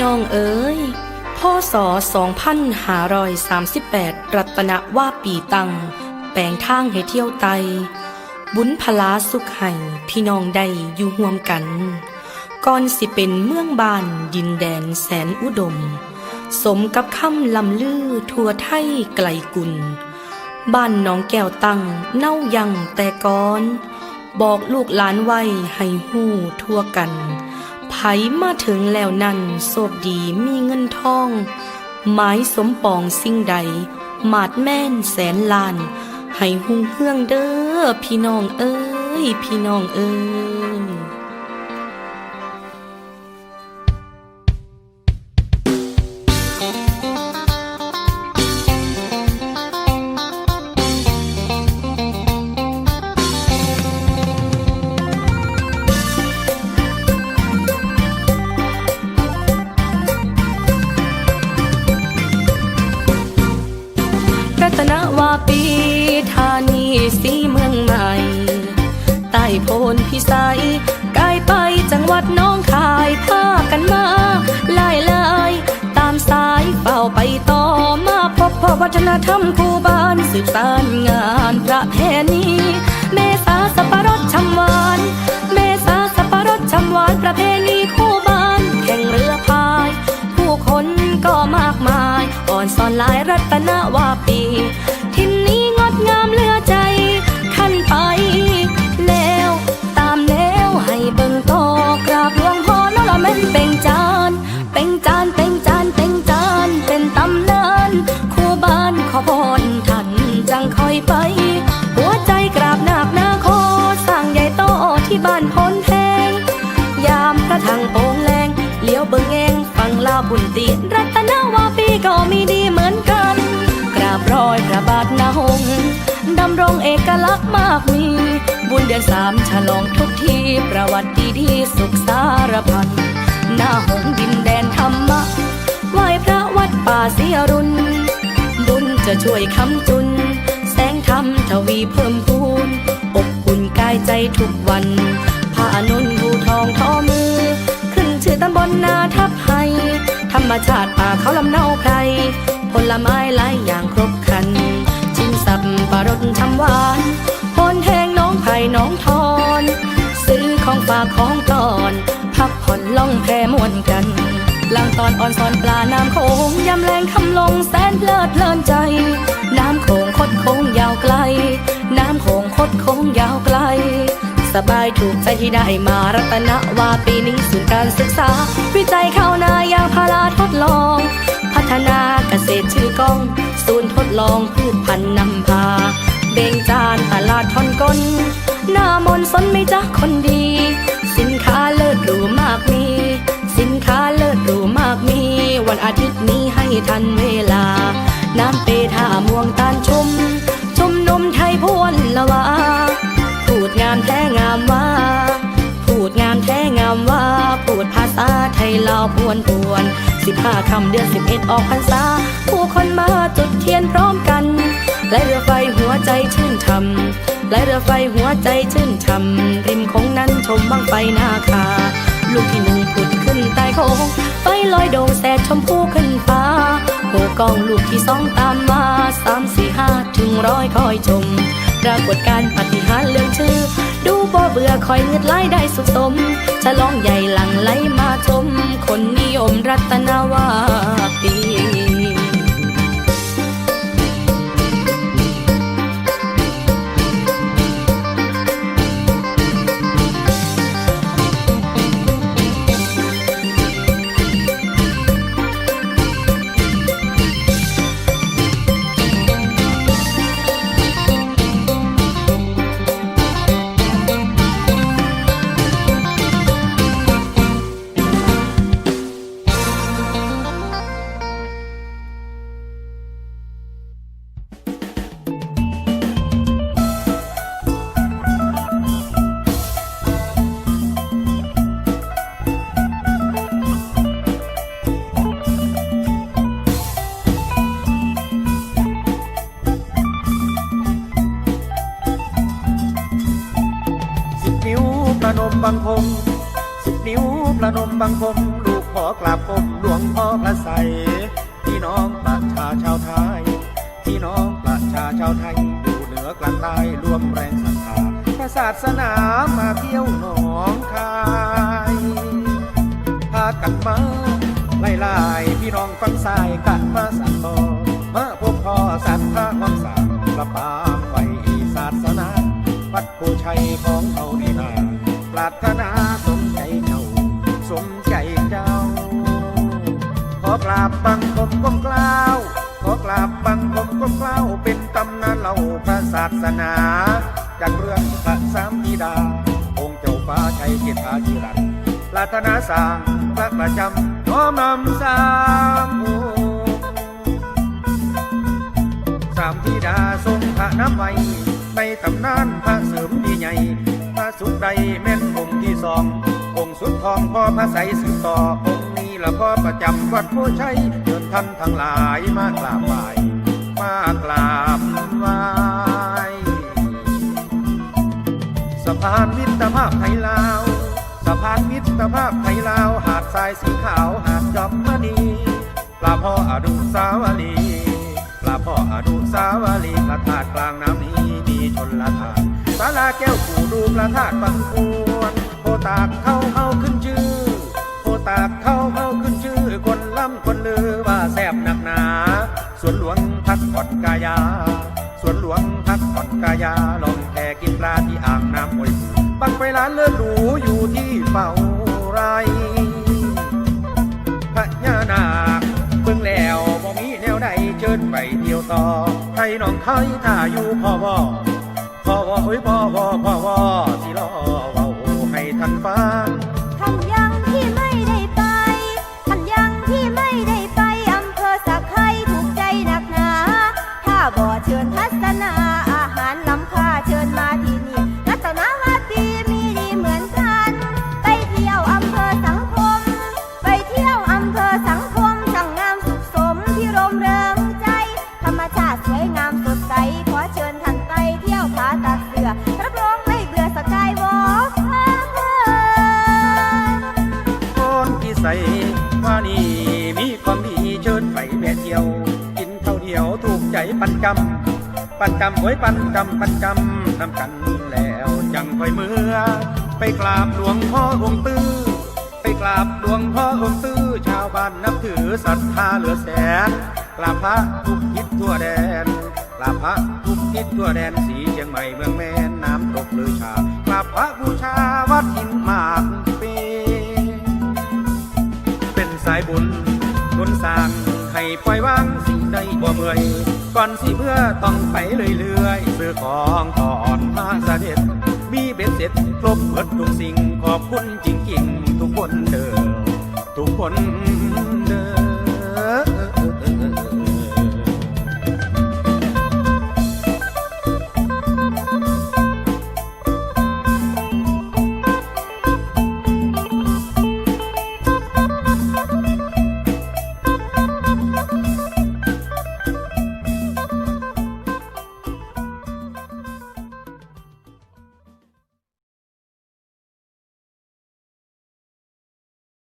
น้องเอ๋ยพศ2538 รัตนว่าปีตัง แปลงทางให้เที่ยวไต บุญพลาสุขให้พี่น้องได้อยู่ห่วมกันก่อนสิเป็นเมืองบ้านดินแดนแสนอุดม สมกับคำลำลือทั่วไทยไกลกุล บ้านน้องแก้วตั้งเน่ายังแต่ก่อน บอกลูกหลานไว้ให้หู้ทั่วกัน ผมาถึงแล้วนั่นโชคดีมีเงินทอง หมายสมปองสิ่งใดมาดแม่นแสนล้าน ให้หุ่งเฮืองเด้อพี่น้องเอ้ย พี่น้องเอ้ย วาปีธานีสีเมืองใหม่ ใต้โพนพิสัยใกลไปจังหวัดน้องคายพากันมาไล่ไล่ตามสายเฝ้าไปต่อมาพบพ่อวัฒนธรรมคู่บ้านสืบสานงานประเพณีเมษาสับปะรดชำหวานเมษาสับปะรดชำหวานประเพณีคู่บ้านแข่งเรือพาย ผู้คนก็มากมายอ่อนสอนลายรัตนวา บรอยพระบาทนาหงดำรงเอกลักษณ์มากมี บุญเดือนสามฉลองทุกที ประวัติดีๆสุขสารพันหน้าหงดินแดนธรรมะไหวพระวัดป่าเสียรุน บุญจะช่วยคำจุน แสงธรรมทวีเพิ่มพูน อบอุ่นกายใจทุกวันผ้านุนภูทองทอมือ ขึ้นชื่อตำบลนาทับไฮธรรมชาติป่าเขาลำเนาไพรผลไม้หลายอย่างครบ รดชำหวานพนแทงน้องไผ่น้องทอน ซื้อของฝากของตอน พักผ่อนล่องแพมวนกันล่างตอนอ่อนสอนปลาน้ำโขงยำแรงคำลงแสนเพลิดเพลินใจ น้ำโขงคดโค้งยาวไกล น้ำโขงคดโค้งยาวไกล สบายถูกใจที่ได้มารัตนวาปีนี้ศูนย์การศึกษา วิจัยข้าวนายางพาราทดลอง พัฒนาเกษตรชื่อกอง ศูนย์ทดลองพืชพันธุ์นำ ตลาดทอนกลหน้ามนสนไม่จักคนดี สินค้าเลิศหรูมากมี สินค้าเลิศหรูมากมี วันอาทิตย์นี้ให้ทันเวลา น้ำเปท่าม่วงตานชมชุมนมไทยพวนละวาพูดงามแท้งามว่า พูดงามแท้งามว่า พูดภาษาไทยลาวพวนปวนสิบห้าคำเดือนสิบเอ็ดออกพรรษา ผู้คนมาจุดเทียนพร้อมกัน และเรือไฟหัวใจชื่นช่ำและเรือไฟหัวใจชื่นช่ำริมโค้งนั้นชมบังไฟนาคา ลูกที่หนึ่งผุดขึ้นใต้โค้งไฟลอยโด่งแสดชมพูขึ้นฟ้าโหกองลูกที่สองตามมาสามสี่ห้าถึงร้อยคอยชมปรากฏการณ์ปฏิหารเรื่องชื่อ ดูบ่เบื่อคอยเงืดไหลได้สุขสมฉลองใหญ่หลังไหลมาชม คนนิยมรัตนวาปีสิบนิ้วปร บังคมลูกขออกราบก้มหลวงพ่อพระใสพี่น้องประชาชาวไทยพี่น้องประชาชาวไทยอยู่เหนือกลางใต้รวมแรงศรัทธาพระศาสนามาเที่ยวหนองคายพากันมาไล่ไล่พี่น้องฟังสายกันมาสั่งาพระศาสนาจากเรื่องพระสามธิดา องค์เจ้าฟ้าชัยเกียรติอาจิรัตน์ปรารถนาสางพระประจำน้อมนำสามองค์สามธิดาทรงพระน้ำไว้ในตำนานพระเสริมที่ใหญ่พระสุดใดแม่นองค์ที่สอง องค์สุดทองพ่อพระใสสืบต่อองค์นี้ละพ่อประจำวัดโพชัยเดินท่านทั้งหลายมากราบไหว้มากราบ ไหว้สะพานมิตรภาพไทยลาวสะพานมิตรภาพไทยลาว หาดทรายสีขาวหาดจอมมณีปลาพ่ออดุสาวรีปลาพ่ออดุสาวรีพระธาตุกลางน้ำนี้มีชนละทานศาลาแก้วกูดูพระธาตุบางกวนโพตากเข้าเข้า ยวต่อไทยน้องไทยถ้าอยู่พ่อวอพ่อวอเฮ้ยพ่อวอพ่อวอสิรอเว้าให้ท่านฟังท่านยังที่ไม่ได้ไปท่านยังที่ไม่ได้ไปอำเภอสักไครถูกใจหนักหนา ถ้าบ่เชิญท่าน ปันกำไว้ปันกำปันกำนำกันแล้วจังค่อยเมื่อ ไปกราบหลวงพ่อองค์ตื้อไปกราบหลวงพ่อองค์ตื้อชาวบ้านนับถือศรัทธาเหลือแสนกราบพระทุกทิศทั่วแดนกราบพระทุกทิศทั่วแดนสีเชียงใหม่เมืองแม่นน้ำตกลือชากราบพระบูชาวัดหินหมากเปเป็นสายบุญบุญสร้างให้ปล่อยวางสิ่งใดบ่เมื่อย ก่อนสิเมื่อต้องไปเรื่อยๆซื้อของก่อนมาเสด็จ มีเบ็ดเสร็จครบหมดทุกสิ่งขอบคุณจริงๆ ทุกคนเด้อทุกคน